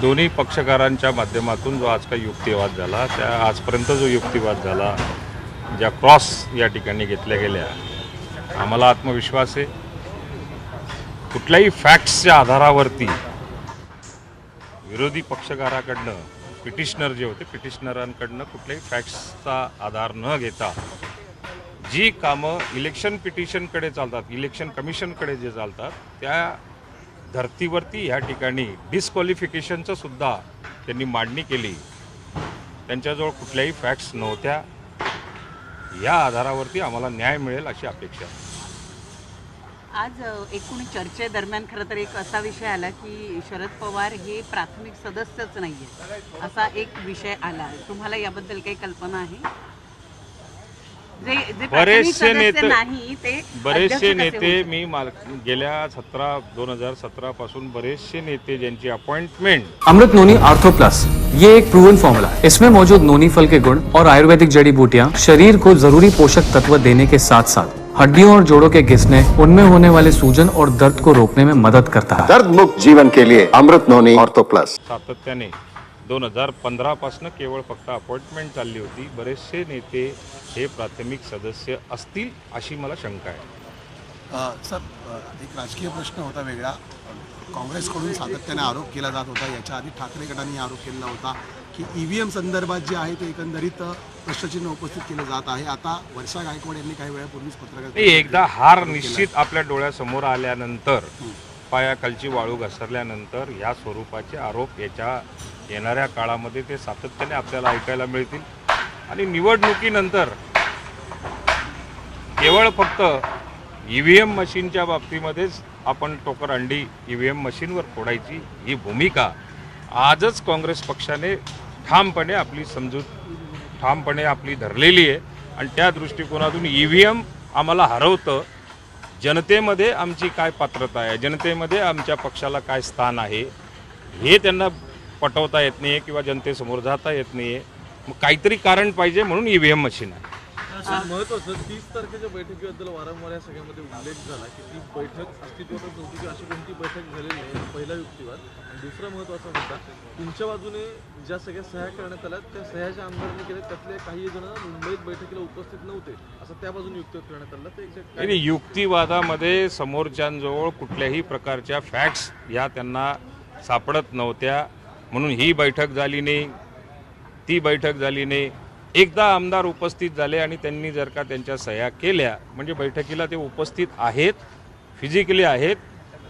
दोन्ही पक्षकारांच्या माध्यमातून जो आज काही युक्तिवाद झाला त्या आजपर्यंत जो युक्तिवाद झाला ज्या क्रॉस या ठिकाणी घेतल्या गेल्या आम्हाला आत्मविश्वास आहे. कुठल्याही फॅक्ट्सच्या आधारावरती विरोधी पक्षकाराकडनं पिटिशनर जे होते पिटिशनरांकडनं कुठल्याही फॅक्ट्सचा आधार न घेता जी कामं इलेक्शन पिटिशनकडे चालतात इलेक्शन कमिशनकडे जे चालतात त्या धर्तीवरती ह्या ठिकाणी डिस्क्वालिफिकेशनचं सुद्धा त्यांनी मांडणी केली. त्यांच्याजवळ कुठल्याही फॅक्ट्स नव्हत्या. या आधारावरती आम्हाला न्याय मिळेल अशी अपेक्षा आहे. आज एकूण चर्चेदरम्यान खरं तर एक असा विषय आला की शरद पवार हे प्राथमिक सदस्यच नाही आहे असा एक विषय आला. तुम्हाला याबद्दल काही कल्पना आहे? बरेचसे नेते- नाही ते बरेचसे नेते मी माल गेल्या सतरा दोन हजार सतरा पासून बरेचसे नेते ज्यांची appointment Amrit noni ortho plus ये एक प्रूवन फॉर्मूला इसमें मौजूद नोनी फल के गुण और आयुर्वेदिक जड़ी बूटियाँ शरीर को जरूरी पोषक तत्व देने के साथ साथ हड्डियों और जोड़ों के घिसने उनमें होने वाले सूजन और दर्द को रोकने में मदद करता है। दर्द मुक्त जीवन के लिए अमृत नोनी ऑर्थो प्लस सातत्याने दोन हजार पंधरापासून केवळ फक्त अपॉइंटमेंट चालली होती. बरेचसे नेते हे प्राथमिक सदस्य असतील अशी मला शंका आहे. सर एक राजकीय प्रश्न होता वेगळा. काँग्रेसकडून सातत्याने आरोप केला जात होता. याच्या आधी ठाकरे गटाने आरोप केला होता की ईव्हीएम संदर्भात जे आहे ते एकंदरीत प्रश्नचिन्ह उपस्थित केलं जात आहे. आता वर्षा गायकवाड यांनी काही वेळापूर्वीच पत्रकार एकदा हार निश्चित आपल्या डोळ्यासमोर आल्यानंतर पायाखालची वाळू घसरल्यानंतर या स्वरूपाचे आरोप याच्या येणाऱ्या काळामध्ये ते सातत्याने आपल्याला ऐकायला मिळतील. आणि निवडणुकीनंतर केवळ फक्त ई व्ही एम मशीनच्या बाबतीमध्येच आपण टोकर अंडी ई व्ही एम मशीनवर फोडायची ही भूमिका आजच काँग्रेस पक्षाने ठामपणे आपली समजूत ठामपणे आपली धरलेली आहे. आणि त्या दृष्टिकोनातून ई व्ही एम आम्हाला हरवतं. जनतेमध्ये आमची काय पात्रता आहे? जनतेमध्ये आमच्या पक्षाला काय स्थान आहे? हे त्यांना पटवता येत नाही आहे किंवा जनतेसमोर जाता येत नाही आहे मग काहीतरी कारण पाहिजे म्हणून ई व्ही एम मशीन आहे. महत्वाचं तीस तारखेच्या बैठकीबद्दल वारंवार या सगळ्यामध्ये उल्लेख झाला की ती बैठक अस्तित्वातच नव्हती की अशी कोणती बैठक झालेली नाही पहिला युक्तिवाद. आणि दुसरा महत्त्वाचा मुद्दा तुमच्या बाजूने ज्या सगळ्या सह्या करण्यात आल्या त्या सह्याच्या आमदारांनी केल्या त्यातले काही जण मुंबईत बैठकीला उपस्थित नव्हते असं त्या बाजूने युक्तिवाद करण्यात आला. ते exact काय- नाही युक्तिवादामध्ये समोरच्यांजवळ कुठल्याही प्रकारच्या फॅक्ट्स या त्यांना सापडत नव्हत्या. म्हणून ही बैठक झाली नाही ती बैठक झाली नाही. एकदा आमदार उपस्थित झाले आणि त्यांनी जर का त्यांच्या सह्या केल्या म्हणजे बैठकीला ते उपस्थित आहेत फिजिकली आहेत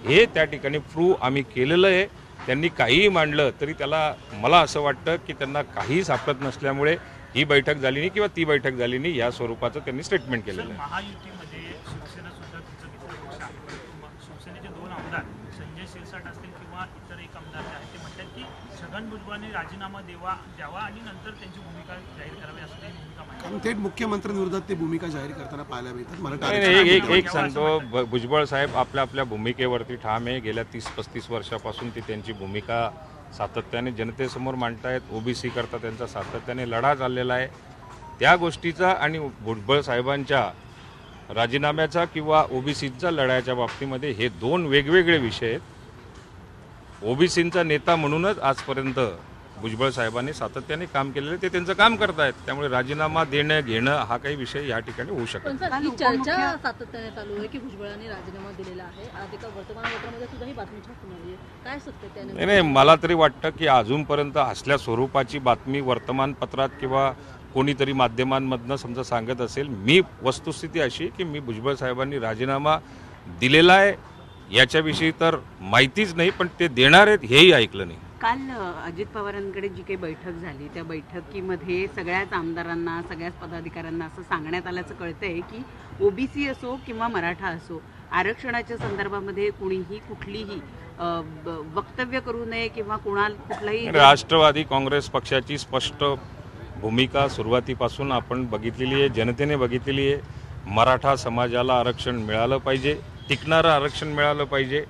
हे त्या ठिकाणी प्रूव्ह आम्ही केलेलं आहे. त्यांनी काहीही मांडलं तरी त्याला मला असं वाटतं की त्यांना काही सापडत नसल्यामुळे ही बैठक झाली नाही किंवा ती बैठक झाली नाही या स्वरूपाचं त्यांनी स्टेटमेंट केलेलं आहे महायुतीमध्ये शिवसेना सुद्धा तिचं तिसरं पक्ष आहे मग शिवसेनेचे दोन आमदार संजय शिरसाट असतील किंवा इतर एक आमदार जे आहेत ते म्हणतात की छगन भुजबळांनी राजीनामा देवा द्यावा आणि नंतर त्यांची भूमिका जाहीर करावी असं त्यांनी भूमिका मांडली कारण थेट मुख्यमंत्र्यांविरोधात ते भूमिका जाहीर करताना पाहायला मिळतात. नाही, नाही, एक एक एक सांगतो. भ- भुजबळ साहेब आपल्या आपल्या भूमिकेवरती ठाम आहे. गेल्या तीस पस्तीस वर्षापासून ते त्यांची भूमिका सातत्याने जनतेसमोर मांडतायत. ओबीसी करता त्यांचा सातत्याने लढा चाललेला आहे. त्या गोष्टीचा आणि भुजबळ साहेबांच्या राजीनाम्याचा किंवा ओबीसीचा लढायच्या बाबतीमध्ये हे दोन वेगवेगळे विषय आहेत. ओबीसींचा नेता म्हणूनच आजपर्यंत भुजबळ साहेबांनी सातत्याने काम केलेलं आहे. ते त्यांचं काम करतायत. त्यामुळे राजीनामा देणं घेणं हा काही विषय या ठिकाणी होऊ शकत ही चर्चा सातत्याने चालू आहे की भुजबळांनी राजीनामा दिलेला आहे. आज एका वर्तमानपत्रामध्ये सुद्धा ही बातमी छापून आली आहे. काय सत्य नाही नाही मला तरी वाटतं की अजूनपर्यंत असल्या स्वरूपाची बातमी वर्तमानपत्रात किंवा कोणीतरी माध्यमांमधनं समजा सांगत असेल मी वस्तुस्थिती अशी की मी भुजबळ साहेबांनी राजीनामा दिलेला आहे. याच्याविषयी तर माहितीच नाही पण ते देणार आहेत हेही ऐकलं नाही. काल अजित पवारांकडे जी काही बैठक झाली त्या बैठकीमध्ये सगळ्याच आमदारांना सगळ्याच पदाधिकाऱ्यांना असं सांगण्यात आल्याचं कळतंय की ओबीसी असो किंवा मराठा असो आरक्षणाच्या संदर्भामध्ये कुणीही कुठलीही वक्तव्य करू नये किंवा कुणाल कुठलाही राष्ट्रवादी काँग्रेस पक्षाची स्पष्ट भूमिका सुरुवातीपासून आपण बघितलेली आहे जनतेने बघितलेली आहे. मराठा समाजाला आरक्षण मिळालं पाहिजे. टिकणारं आरक्षण मिळालं पाहिजे.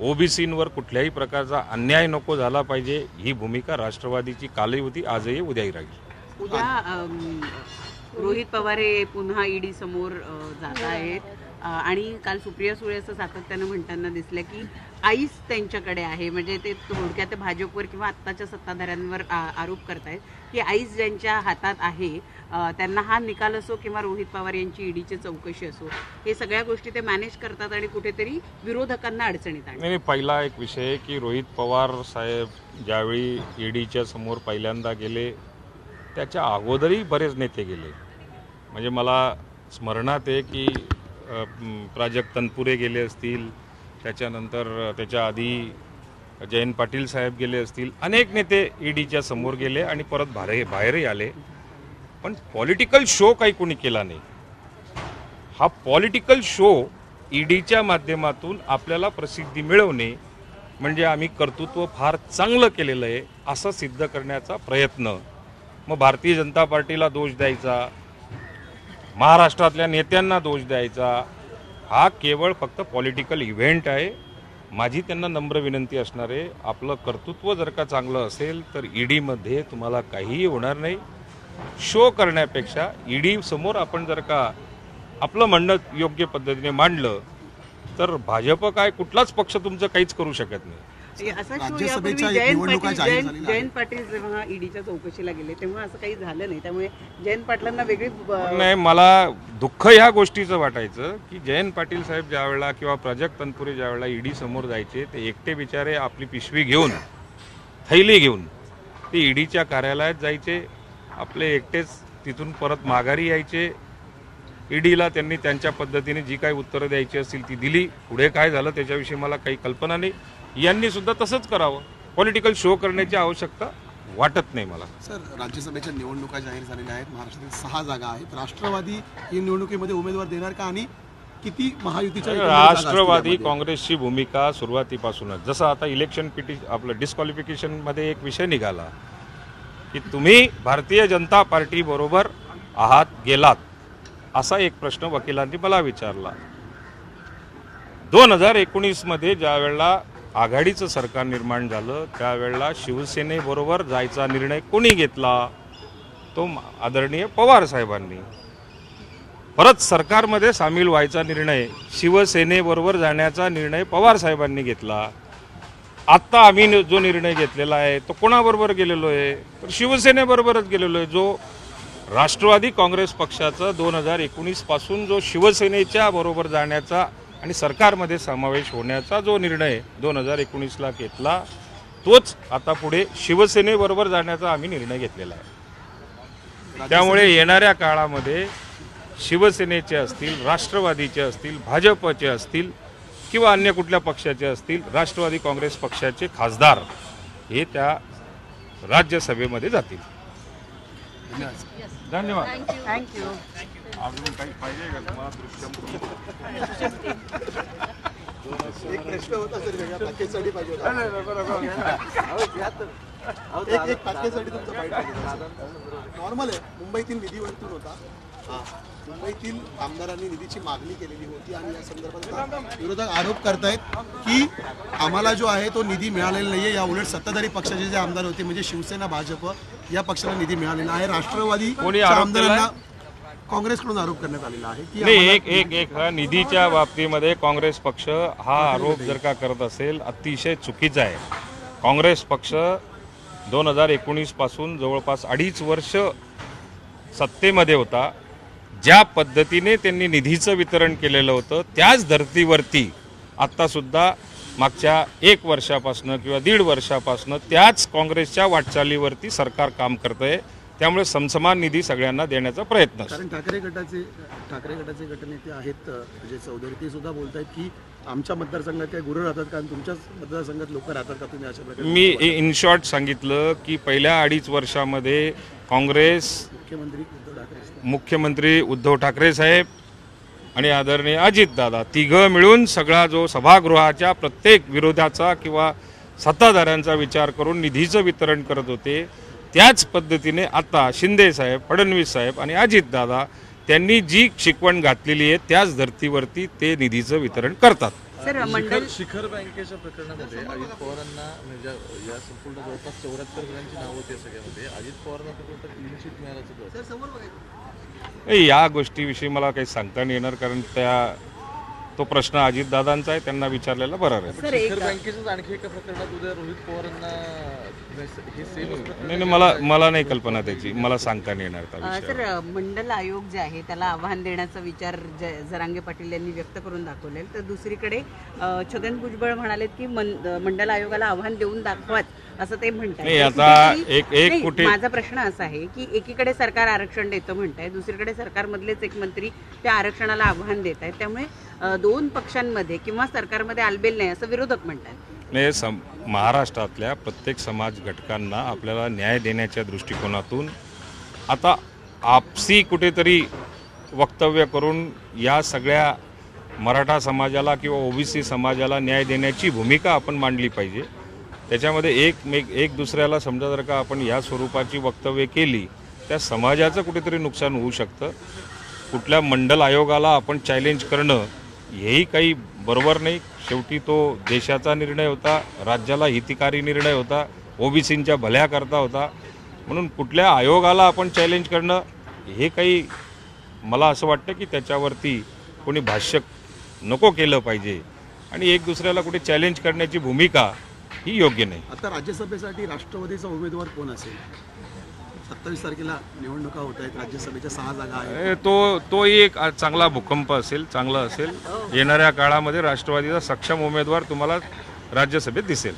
ओबीसींवर कुठल्याही प्रकारचा अन्याय नको झाला पाहिजे ही भूमिका राष्ट्रवादीची कालही होती आजही उद्याही राहील. उद्या रोहित पवार हे पुन्हा ईडी समोर जात आहेत. आणि काल सुप्रिया सुळे असं सातत्यानं म्हणताना दिसलं की आईच त्यांच्याकडे आहे. म्हणजे ते थोडक्यात भाजपवर किंवा आत्ताच्या सत्ताधाऱ्यांवर आ- आरोप करतायत की आईच ज्यांच्या हातात आहे त्यांना हा निकाल असो किंवा रोहित पवार यांची ईडीची चौकशी असो हे सगळ्या गोष्टी ते मॅनेज करतात आणि कुठेतरी विरोधकांना अडचणीत आणतात. पहिला एक विषय की रोहित पवार साहेब ज्यावेळी ईडीच्या समोर पहिल्यांदा गेले त्याच्या अगोदरही बरेच नेते गेले. म्हणजे मला स्मरणात आहे की प्राजक्त तनपुरे गेले असतील त्याच्यानंतर त्याच्या आधी जयंत पाटील साहेब गेले असतील अनेक नेते ईडीच्या समोर गेले आणि परत बाहेर बाहेरही आले. पण पॉलिटिकल शो काही कोणी केला नाही. हा पॉलिटिकल शो ईडीच्या माध्यमातून आपल्याला प्रसिद्धी मिळवणे म्हणजे आम्ही कर्तृत्व फार चांगलं केलेलं आहे असं सिद्ध करण्याचा प्रयत्न. मग भारतीय जनता पार्टीला दोष द्यायचा महाराष्ट्रातल्या नेत्यांना दोष द्यायचा हा केवळ फक्त पॉलिटिकल इव्हेंट आहे. माझी त्यांना नम्र विनंती असणार आहे आपलं कर्तृत्व जर का चांगलं असेल तर ईडीमध्ये तुम्हाला काहीही होणार नाही. शो करण्यापेक्षा ईडी समोर आपण जर का आपलं म्हणणं योग्य पद्धतीने मांडलं तर भाजप काय कुठलाच पक्ष तुमचं काहीच करू शकत नाही. राज्यसभेच्या निवडणुका जाहीर जयंत झालेल्या आहेत. जयंत पाटील जेव्हा ईडीच्या चौकशीला गेले तेव्हा असं काही झालं नाही. त्यामुळे जयंत पाटलांना वेगळी ब- नाही मला दुःख ह्या गोष्टीचं वाटायचं की जयंत पाटील साहेब ज्यावेळेला किंवा प्राजक्त तनपुरे ज्यावेळेला ईडी समोर जायचे ते एकटे बिचारे आपली पिशवी घेऊन थैली घेऊन ते ईडीच्या कार्यालयात जायचे आपले एकटेच तिथून परत माघारी यायचे. ईडीला त्यांनी त्यांच्या पद्धतीने जी काही उत्तरं द्यायची असतील ती दिली. पुढे काय झालं त्याच्याविषयी मला काही कल्पना नाही. यांनी सुद्धा तसंच करावं. पॉलिटिकल शो करण्याची आवश्यकता वाटत नाही मला. सर राज्यसभेच्या निवडणुका जाहीर झालेल्या आहेत. महाराष्ट्रातील सहा जागा आहेत. राष्ट्रवादी ही निवडणुकीमध्ये उमेदवार देणार का आणि किती महायुतीच्या राष्ट्रवादी? काँग्रेसची भूमिका सुरुवातीपासूनच. जसं आता इलेक्शन पिटी आपलं डिस्क्वालिफिकेशनमध्ये एक विषय निघाला की तुम्ही भारतीय जनता पार्टी बरोबर आहात गेलात असा एक प्रश्न वकिलांनी मला विचारला. दोन हजार एकोणीसमध्ये ज्या वेळेला आघाडीचं सरकार निर्माण झालं त्यावेळेला शिवसेनेबरोबर जायचा निर्णय कोणी घेतला? तो आदरणीय पवार साहेबांनी. परत सरकारमध्ये सामील व्हायचा निर्णय शिवसेनेबरोबर जाण्याचा निर्णय पवार साहेबांनी घेतला. आत्ता आम्ही जो निर्णय घेतलेला आहे तो कोणाबरोबर गेलेलो आहे? तर शिवसेनेबरोबरच गेलेलो आहे जो राष्ट्रवादी काँग्रेस पक्षाचा दोन हजार एकोणीसपासून जो शिवसेनेच्या बरोबर जाण्याचा आणि सरकारमध्ये समावेश होण्याचा जो निर्णय दोन हजार एकोणीसला घेतला तोच आता पुढे शिवसेनेबरोबर जाण्याचा आम्ही निर्णय घेतलेला आहे. त्यामुळे येणाऱ्या काळामध्ये शिवसेनेचे असतील राष्ट्रवादीचे असतील भाजपचे असतील किंवा अन्य कुठल्या पक्षाचे असतील राष्ट्रवादी काँग्रेस पक्षाचे खासदार हे त्या राज्यसभेमध्ये जातील. धन्यवाद. थँक्यू अजून काही पाहिजे का तुम्हाला दृश्यम एक प्रश्न होता सर वेगळ्या पाहिजे होता. एक एक तुमचा बाईट नॉर्मल आहे. मुंबईतील निधी वळतून होता. हा. मुंबईतील आमदारांनी निधीची मागणी केलेली होती आणि या संदर्भात विरोधक आरोप करतायत की आम्हाला जो आहे तो निधी मिळालेला नाहीये. या उलट सत्ताधारी पक्षाचे जे आमदार होते म्हणजे शिवसेना भाजप या पक्षाला निधी मिळालेला आहे. राष्ट्रवादी आमदारांना काँग्रेसकडून आरोप करण्यात आलेला आहे की नाही एक एक एक. हा निधीच्या बाबतीमध्ये काँग्रेस पक्ष हा आरोप जर का करत असेल अतिशय चुकीचा आहे. काँग्रेस पक्ष दोन हजार एकोणीसपासून जवळपास अडीच वर्ष सत्तेमध्ये होता. ज्या पद्धतीने त्यांनी निधीचं वितरण केलेलं होतं त्याच धर्तीवरती आत्तासुद्धा मागच्या एक वर्षापासनं किंवा दीड वर्षापासनं त्याच काँग्रेसच्या वाटचालीवरती सरकार काम करतं आहे त्यामुळे समसमान निधी सगळ्यांना देण्याचा प्रयत्न. कारण ठाकरे गटाचे ठाकरे गटाचे गटनेते आहेत अजय चौधरी ते सुद्धा बोलत आहेत की आमच्या मतदारसंघात काय गुरु राहतात का? आणि तुमच्याच मतदारसंघात लोक राहतात का? तुम्ही अशा प्रकारे मी इन शॉर्ट सांगितलं की पहिल्या अडीच वर्षामध्ये काँग्रेस मुख्यमंत्री उद्धव ठाकरे मुख्यमंत्री उद्धव ठाकरे साहेब आणि आदरणीय अजितदादा तिघं मिळून सगळा जो सभागृहाच्या प्रत्येक विरोधाचा किंवा सत्ताधाऱ्यांचा विचार करून निधीचं वितरण करत होते. त्याच पद्धतीने आता शिंदे साहेब फडणवीस साहेब आणि अजितदादा त्यांनी जी शिकवण घातलेली आहे त्याच धर्तीवरती ते निधीचं वितरण करतात. सर मंडल शिखर शिखर बँकेच्या प्रकरणामध्ये अजित पवारांना म्हणजे या संपूर्ण जवळपास चौऱ्याहत्तर जणांची नाव होती या सगळ्यामध्ये. अजित पवारांना फक्त क्लीन शीट मिळाल्याचं कळतं. नाही, या गोष्टीविषयी मला काही सांगता नाही येणार कारण त्या तो प्रश्न अजितदादांचा आहे त्यांना विचारलेला बरा राहील सर एक शिखर बँकेचंच आणखी एका प्रकरणात उद्या रोहित पवारांना हे सेम नाही नाही मला मला नाही कल्पना त्याची. मला सांगता नाही येणार. सर मंडल आयोग जे आहे त्याला आव्हान देण्याचा विचार जरांगे पाटील यांनी व्यक्त करून दाखवले तर दुसरीकडे छगन भुजबळ म्हणालेत की मंडल आयोगाला आव्हान देऊन दाखवत. असं ते म्हणतात एक- एक कुठे- माझा प्रश्न असा आहे की एकीकडे सरकार आरक्षण देतं म्हणताय दुसरीकडे सरकारमधलेच एक मंत्री त्या आरक्षणाला आव्हान देत आहेत त्यामुळे दोन पक्षांमध्ये किंवा सरकारमध्ये आलबेल नाही असं विरोधक म्हणतात नाही सम महाराष्ट्रातल्या प्रत्येक समाज घटकांना आपल्याला न्याय देण्याच्या दृष्टिकोनातून आता आपसी कुठेतरी वक्तव्य करून या सगळ्या मराठा समाजाला किंवा ओबीसी समाजाला न्याय देण्याची भूमिका आपण मांडली पाहिजे. त्याच्यामध्ये एक मेक एक दुसऱ्याला समजा जर का आपण या स्वरूपाची वक्तव्य केली त्या समाजाचं कुठेतरी नुकसान होऊ शकतं. कुठल्या मंडल आयोगाला आपण चॅलेंज करणं हेही काही बरोबर नाही. शेवटी तो देशाचा निर्णय होता राज्याला हितकारी निर्णय होता ओबीसींच्या भल्याकरता होता. म्हणून कुठल्या आयोगाला आपण चॅलेंज करणं हे काही मला असं वाटतं की त्याच्यावरती कोणी भाष्य नको केलं पाहिजे. आणि एक दुसऱ्याला कुठे चॅलेंज करण्याची भूमिका ही योग्य नाही. आता राज्यसभेसाठी राष्ट्रवादीचा उमेदवार कोण असेल? सत्तावीस तारखेला निवडणुका होत आहेत राज्यसभेच्या सहा जागा आहेत. तो तोही एक चांगला भूकंप असेल चांगला असेल. येणाऱ्या काळामध्ये राष्ट्रवादीचा सक्षम उमेदवार तुम्हाला राज्यसभेत दिसेल.